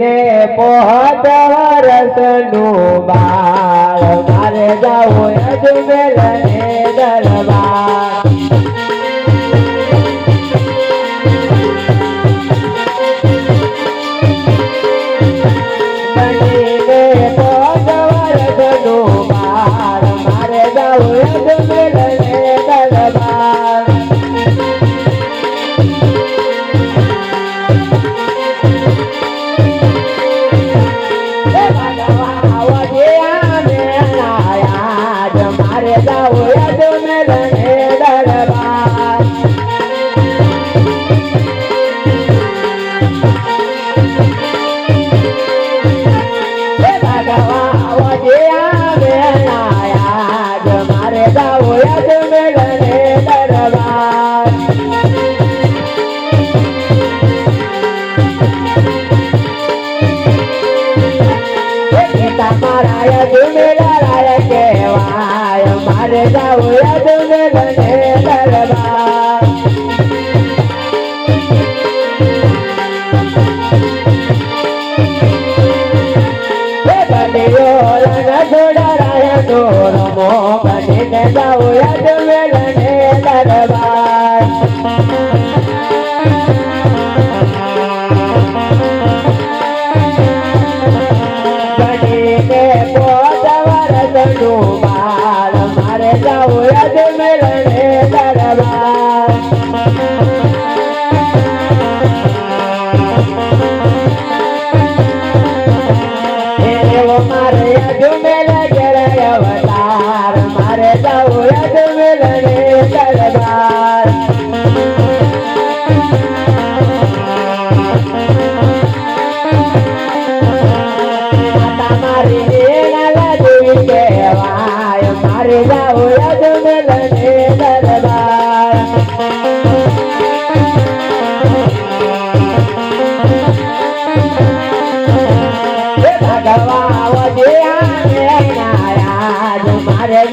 લઈને પહોંચવા રસનું બાળ. મારે જાઓ અજમેર ને દરબાર. Yeah,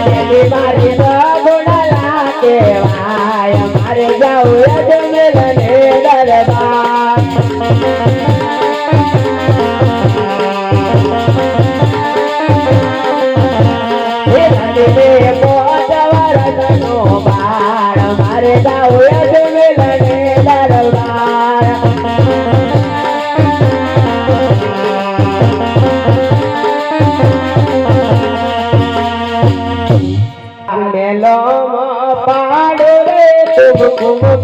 મારે મારી સગુણલા કેવાય અમારે જાઉં અજમેર ને દરબાર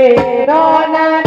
Verona.